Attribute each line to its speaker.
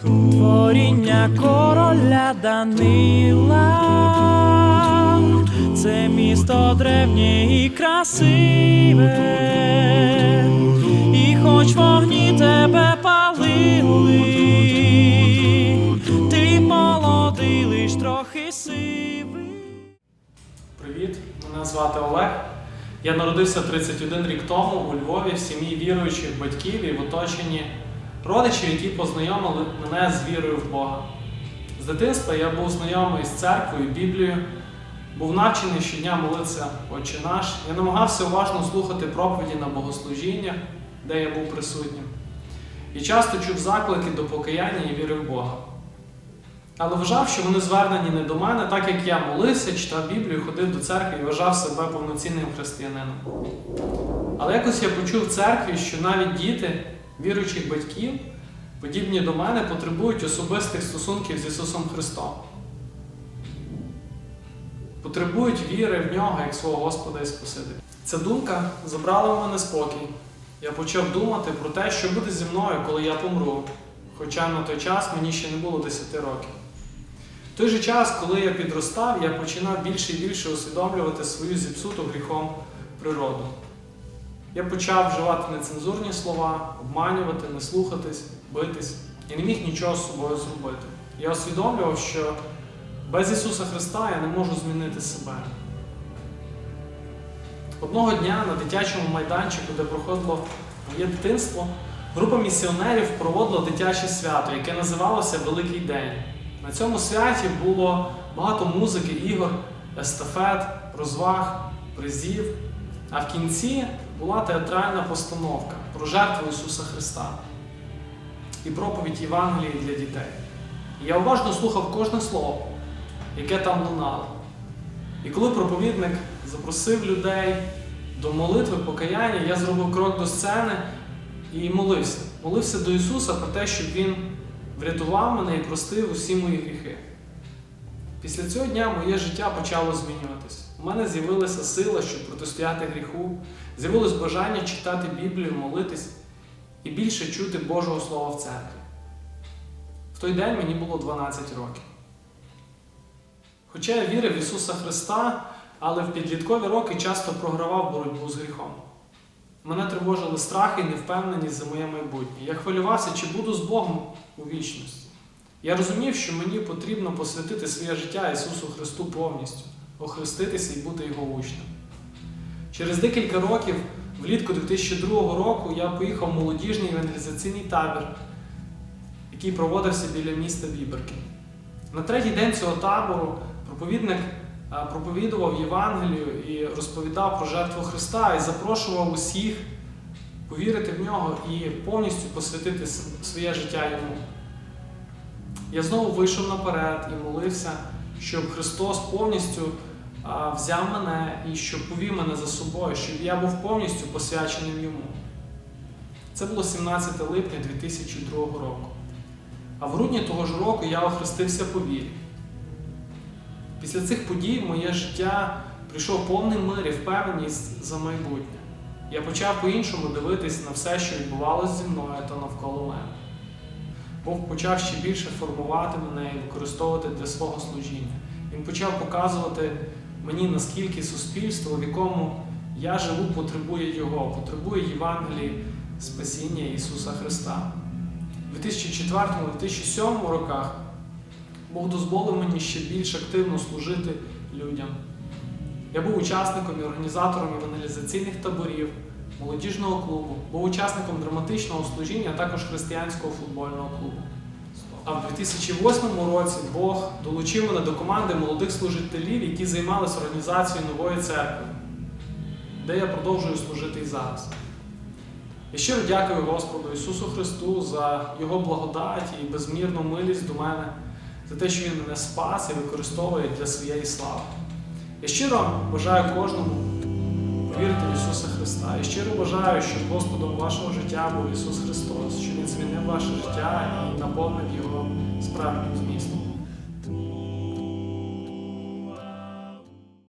Speaker 1: Творіння короля Данила, це місто древнє і красиве, і хоч вогні тебе палили, ти молодий лиш трохи сивий.
Speaker 2: Привіт, мене звати Олег. Я народився 31 рік тому у Львові в сім'ї віруючих батьків і в оточенні родичів, які познайомили мене з вірою в Бога. З дитинства я був знайомий з церквою, Біблією, був навчений щодня молитися Отче наш. Я намагався уважно слухати проповіді на богослужіннях, де я був присутнім. І часто чув заклики до покаяння і віри в Бога. Але вважав, що вони звернені не до мене, так як я молився, читав Біблію, ходив до церкви і вважав себе повноцінним християнином. Але якось я почув в церкві, що навіть діти віруючих батьків, подібні до мене, потребують особистих стосунків з Ісусом Христом. Потребують віри в нього як свого Господа і Спасителя. Ця думка забрала в мене спокій. Я почав думати про те, що буде зі мною, коли я помру. Хоча на той час мені ще не було 10 років. В той же час, коли я підростав, я починав більше і більше усвідомлювати свою зіпсуту гріхом природу. Я почав вживати нецензурні слова, обманювати, не слухатись, битись і не міг нічого з собою зробити. Я усвідомлював, що без Ісуса Христа я не можу змінити себе. Одного дня на дитячому майданчику, де проходило моє дитинство, група місіонерів проводила дитяче свято, яке називалося Великий День. На цьому святі було багато музики, ігор, естафет, розваг, призів. А в кінці була театральна постановка про жертву Ісуса Христа і проповідь Євангелії для дітей. І я уважно слухав кожне слово, яке там лунало. І коли проповідник запросив людей до молитви, покаяння, я зробив крок до сцени і молився. Молився до Ісуса про те, щоб Він врятував мене і простив усі мої гріхи. Після цього дня моє життя почало змінюватись. У мене з'явилася сила, щоб протистояти гріху, з'явилось бажання читати Біблію, молитись і більше чути Божого Слова в церкві. В той день мені було 12 років. Хоча я вірив в Ісуса Христа, але в підліткові роки часто програвав боротьбу з гріхом. Мене тривожили страхи і невпевненість за моє майбутнє. Я хвилювався, чи буду з Богом у вічності. Я розумів, що мені потрібно посвятити своє життя Ісусу Христу повністю, охреститися і бути Його учнем. Через декілька років, влітку 2002 року, я поїхав в молодіжний евангелізаційний табір, який проводився біля міста Біберки. На третій день цього табору проповідник проповідував Євангелію і розповідав про жертву Христа і запрошував усіх повірити в нього і повністю посвятити своє життя йому. Я знову вийшов наперед і молився, щоб Христос повністю взяв мене і щоб повів мене за собою, щоб я був повністю посвяченим йому. Це було 17 липня 2002 року. А в грудні того ж року я охрестився по вірі. Після цих подій моє життя прийшов повний мир і впевненість за майбутнє. Я почав по-іншому дивитись на все, що відбувалося зі мною та навколо мене. Бог почав ще більше формувати мене і використовувати для свого служіння. Він почав показувати мені, наскільки суспільство, в якому я живу, потребує Його, потребує Євангелії спасіння Ісуса Христа. У 2004-2007 роках Бог дозволив мені ще більш активно служити людям. Я був учасником і організатором евангелізаційних таборів, молодіжного клубу, був учасником драматичного служіння, а також християнського футбольного клубу. А в 2008 році Бог долучив мене до команди молодих служителів, які займалися організацією нової церкви, де я продовжую служити і зараз. Я щиро дякую Господу Ісусу Христу за Його благодать і безмірну милість до мене, за те, що він мене спас і використовує для своєї слави. Я щиро бажаю кожному вірити в Ісуса Христа. Я щиро бажаю, щоб Господом вашого життя був Ісус Христос, що Він змінив ваше життя і наповнив його справжнім змістом.